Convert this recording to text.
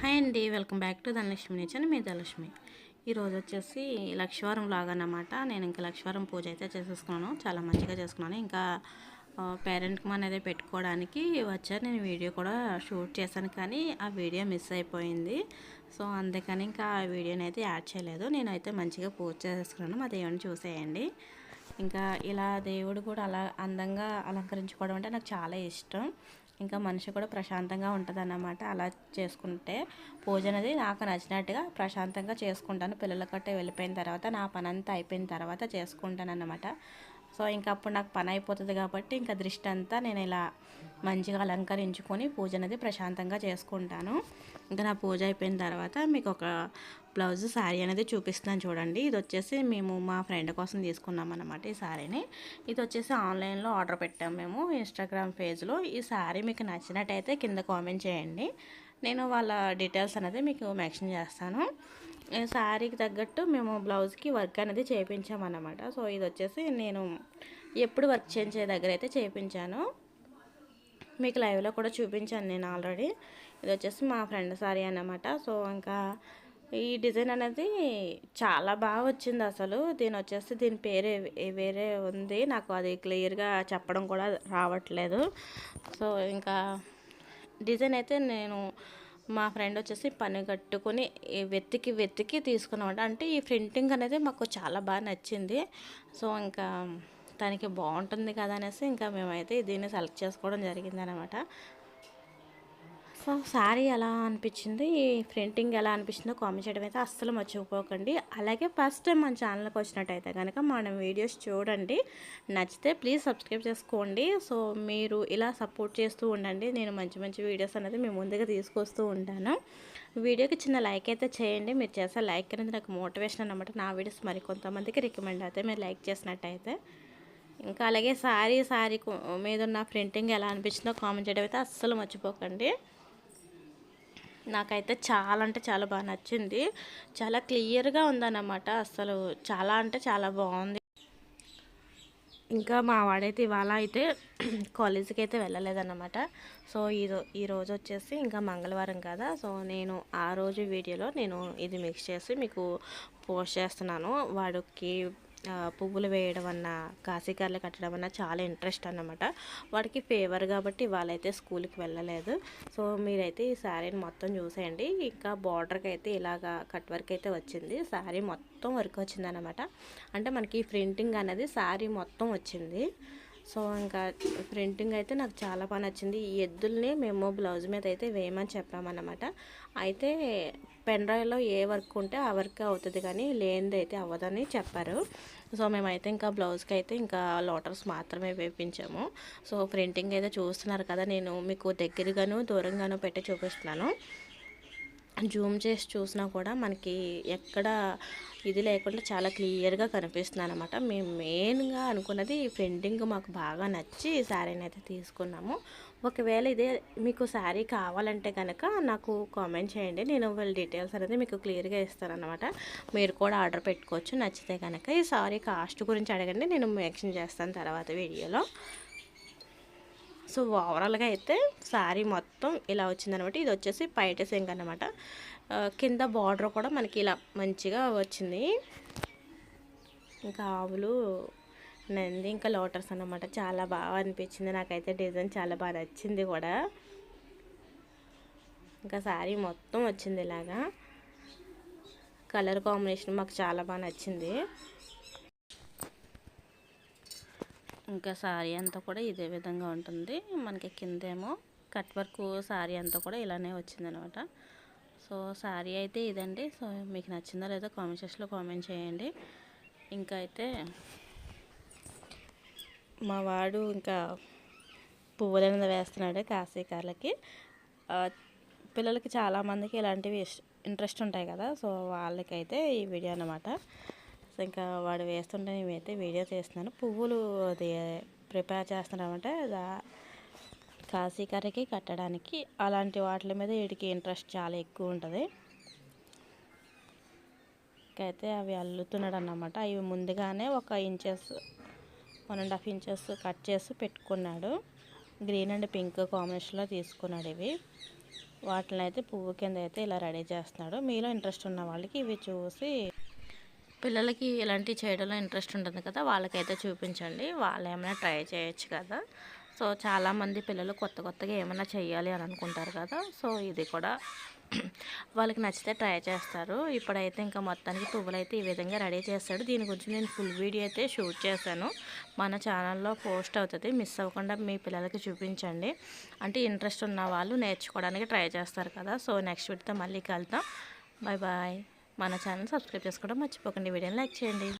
Hi అండి welcome back to Dhanalakshmi nature. మీ ధనలక్ష్మి. ఈరోజు వచ్చేసి లక్ష్వారం లాగా అన్నమాట. నేను ఇంకా లక్ష్వారం పూజ అయితే చేసేసుకున్నాను. చాలా మంచిగా చేసుకున్నాను. ఇంకా పేరెంట్కి అనేది పెట్టుకోవడానికి వచ్చారు. నేను వీడియో కూడా షూట్ చేశాను కానీ ఆ వీడియో మిస్ అయిపోయింది. సో అందుకని ఇంకా ఆ వీడియోని అయితే యాడ్ చేయలేదు. నేనైతే మంచిగా పూజ చేసుకున్నాను మా దేవుని చూసేయండి. ఇంకా ఇలా దేవుడు కూడా అలా అందంగా అలంకరించుకోవడం అంటే నాకు చాలా ఇష్టం. ఇంకా మనిషి కూడా ప్రశాంతంగా ఉంటుంది అన్నమాట అలా చేసుకుంటే పూజ అనేది నాకు నచ్చినట్టుగా ప్రశాంతంగా చేసుకుంటాను. పిల్లల కట్టే వెళ్ళిపోయిన తర్వాత నా పనంతా అయిపోయిన తర్వాత చేసుకుంటాను అన్నమాట సో ఇంకా అప్పుడు నాకు పని అయిపోతుంది కాబట్టి ఇంకా దృష్టి అంతా నేను ఇలా మంచిగా అలంకరించుకొని పూజ అనేది ప్రశాంతంగా చేసుకుంటాను. ఇంకా నా పూజ అయిపోయిన తర్వాత మీకు ఒక బ్లౌజ్ శారీ అనేది చూపిస్తున్నాను చూడండి. ఇది వచ్చేసి మేము మా ఫ్రెండ్ కోసం తీసుకున్నాం అనమాట ఈ శారీని ఇది వచ్చేసి ఆన్లైన్లో ఆర్డర్ పెట్టాం మేము ఇన్స్టాగ్రామ్ పేజ్లో. ఈ శారీ మీకు నచ్చినట్టయితే కింద కామెంట్ చేయండి. నేను వాళ్ళ డీటెయిల్స్ అనేది మీకు మెన్షన్ చేస్తాను. శారీకి తగ్గట్టు మేము బ్లౌజ్కి వర్క్ అనేది చేయించామన్నమాట సో ఇది వచ్చేసి నేను ఎప్పుడు వర్క్ చేయించే దగ్గర అయితే చేయించాను మీకు లైవ్లో కూడా చూపించాను నేను ఆల్రెడీ. ఇది వచ్చేసి మా ఫ్రెండ్ సారీ అన్నమాట. సో ఇంకా ఈ డిజైన్ అనేది చాలా బాగా వచ్చింది అసలు. దీని వచ్చేసి దీని పేరే వేరే ఉంది. నాకు అది క్లియర్గా చెప్పడం కూడా రావట్లేదు. సో ఇంకా డిజైన్ అయితే నేను మా ఫ్రెండ్ వచ్చేసి పని కట్టుకొని వెతికి వెతికి తీసుకున్నామంట. అంటే ఈ ప్రింటింగ్ అనేది మాకు చాలా బాగా నచ్చింది. సో ఇంకా తనకి బాగుంటుంది కదా అనేసి ఇంకా మేమైతే దీన్ని సెలెక్ట్ చేసుకోవడం జరిగింది అనమాట సో శారీ ఎలా అనిపించింది? ప్రింటింగ్ ఎలా అనిపించిందో కామెంట్ చేయడం అయితే అస్సలు మర్చిపోకండి. అలాగే ఫస్ట్ టైం మన ఛానల్కి వచ్చినట్టయితే కనుక మన వీడియోస్ చూడండి. నచ్చితే ప్లీజ్ సబ్స్క్రైబ్ చేసుకోండి. సో మీరు ఇలా సపోర్ట్ చేస్తూ ఉండండి. నేను మంచి మంచి వీడియోస్ అనేది మేము ముందుగా తీసుకొస్తూ ఉంటాను. వీడియోకి చిన్న లైక్ అయితే చేయండి. మీరు చేసే లైక్ అనేది నాకు మోటివేషన్ అనమాట నా వీడియోస్ మరి కొంతమందికి రికమెండ్ అవుతాయి మీరు లైక్ చేసినట్టయితే. ఇంకా అలాగే శారీ శారీ మీద ఉన్న ప్రింటింగ్ ఎలా అనిపించిందో కామెంట్ చేయడం అయితే అస్సలు మర్చిపోకండి. నాకైతే చాలా అంటే చాలా బాగా నచ్చింది. చాలా క్లియర్గా ఉందన్నమాట. అసలు చాలా అంటే చాలా బాగుంది. ఇంకా మా వాడైతే ఇవాళ అయితే కాలేజీకి అయితే వెళ్ళలేదన్నమాట. సో ఈరో ఈరోజు వచ్చేసి ఇంకా మంగళవారం కదా. సో నేను ఆ రోజు వీడియోలో నేను ఇది మిక్స్ చేసి మీకు పోస్ట్ చేస్తున్నాను. వాడికి పువ్వులు వేయడం అన్నా కాశీకార్లు కట్టడం అన్నా చాలా ఇంట్రెస్ట్ అన్నమాట. వాడికి ఫేవర్ కాబట్టి వాళ్ళైతే స్కూల్కి వెళ్ళలేదు. సో మీరైతే ఈ శారీని మొత్తం చూసేయండి. ఇంకా బార్డర్కి అయితే ఇలాగా కట్ వర్క్ అయితే వచ్చింది. శారీ మొత్తం వర్క్ వచ్చిందనమాట అంటే మనకి ప్రింటింగ్ అనేది శారీ మొత్తం వచ్చింది. సో ఇంకా ప్రింటింగ్ అయితే నాకు చాలా బాగా నచ్చింది. ఈ ఎద్దుల్ని మేము బ్లౌజ్ మీద అయితే వేయమని చెప్పామన్నమాట. అయితే పెన్ డ్రైవ్లో ఏ వర్క్ ఉంటే ఆ వర్క్ అవుతుంది కానీ లేనిది అయితే అవ్వదని చెప్పారు. సో మేమైతే ఇంకా బ్లౌజ్కి అయితే ఇంకా లోటర్స్ మాత్రమే వేపించాము. సో ప్రింటింగ్ అయితే చూస్తున్నారు కదా నేను మీకు దగ్గరగాను దూరంగాను పెట్టి చూపిస్తున్నాను. జూమ్ చేసి చూసినా కూడా మనకి ఎక్కడ ఇది లేకుండా చాలా క్లియర్గా కనిపిస్తుంది అనమాట మేము మెయిన్గా అనుకున్నది ప్రింటింగ్ మాకు బాగా నచ్చి ఈ శారీని అయితే తీసుకున్నాము. ఒకవేళ ఇదే మీకు శారీ కావాలంటే కనుక నాకు కామెంట్ చేయండి. నేను వాళ్ళ డీటెయిల్స్ అనేది మీకు క్లియర్గా ఇస్తానమాట మీరు కూడా ఆర్డర్ పెట్టుకోవచ్చు. నచ్చితే కనుక ఈ సారీ కాస్ట్ గురించి అడగండి. నేను మెన్షన్ చేస్తాను తర్వాత వీడియోలో. సో ఓవరాల్గా అయితే శారీ మొత్తం ఇలా వచ్చిందనమాట. ఇది వచ్చేసి పైట సింక్ అనమాట కింద బార్డర్ కూడా మనకి ఇలా మంచిగా వచ్చింది. ఇంకా ఆవులు నంది ఇంకా లోటర్స్ అనమాట చాలా బాగా అనిపించింది. నాకైతే డిజైన్ చాలా బాగా నచ్చింది కూడా. ఇంకా శారీ మొత్తం వచ్చింది ఇలాగా. కలర్ కాంబినేషన్ మాకు చాలా బాగా నచ్చింది. ఇంకా శారీ అంతా కూడా ఇదే విధంగా ఉంటుంది. మనకి కిందేమో కట్ వర్క్ శారీ అంతా కూడా ఇలానే వచ్చిందనమాట. సో శారీ అయితే ఇదండి. సో మీకు నచ్చిందో లేదో కామెంట్ సెక్షన్లో కామెంట్ చేయండి. ఇంకా అయితే మా వాడు ఇంకా పువ్వుల వేస్తున్నాడు కాశీకార్లకి. పిల్లలకి చాలామందికి ఇలాంటివి ఇంట్రెస్ట్ ఉంటాయి కదా. సో వాళ్ళకైతే ఈ వీడియో అనమాట సో ఇంకా వాడు వేస్తుంటే నేనైతే వీడియో తీస్తున్నాను. పువ్వులు అది ప్రిపేర్ చేస్తున్నామంటే కాశీ కర్రీకి కట్టడానికి. అలాంటి వాటి మీద వీడికి ఇంట్రెస్ట్ చాలా ఎక్కువ ఉంటుంది. అయితే అవి అల్లుతున్నాడు అన్నమాట అవి ముందుగానే ఒక inches one and half inches cut చేసి పెట్టుకున్నాడు. గ్రీన్ అండ్ పింక్ కాంబినేషన్లో తీసుకున్నాడు ఇవి. వాటిని అయితే పువ్వు కింద అయితే ఇలా రెడీ చేస్తున్నాడు. మీలో ఇంట్రెస్ట్ ఉన్న వాళ్ళకి ఇవి చూసి పిల్లలకి ఇలాంటివి చేయడంలో ఇంట్రెస్ట్ ఉంటుంది కదా వాళ్ళకైతే చూపించండి. వాళ్ళు ఏమైనా ట్రై చేయొచ్చు కదా. సో చాలామంది పిల్లలు కొత్త కొత్తగా ఏమైనా చేయాలి అని అనుకుంటారు కదా. సో ఇది కూడా వాళ్ళకి నచ్చితే ట్రై చేస్తారు. ఇప్పుడైతే ఇంకా మొత్తానికి పువ్వులు అయితే ఈ విధంగా రెడీ చేస్తాడు దీని గురించి నేను ఫుల్ వీడియో అయితే షూట్ చేశాను. మన ఛానల్లో పోస్ట్ అవుతుంది. మిస్ అవ్వకుండా మీ పిల్లలకి చూపించండి. అంటే ఇంట్రెస్ట్ ఉన్న వాళ్ళు నేర్చుకోవడానికి ట్రై చేస్తారు కదా. సో నెక్స్ట్ వీడితో మళ్ళీ కలుద్దాం. Bye bye. మన ఛానల్ సబ్స్క్రైబ్ చేసుకోవడం మర్చిపోకండి. వీడియోని లైక్ చేయండి.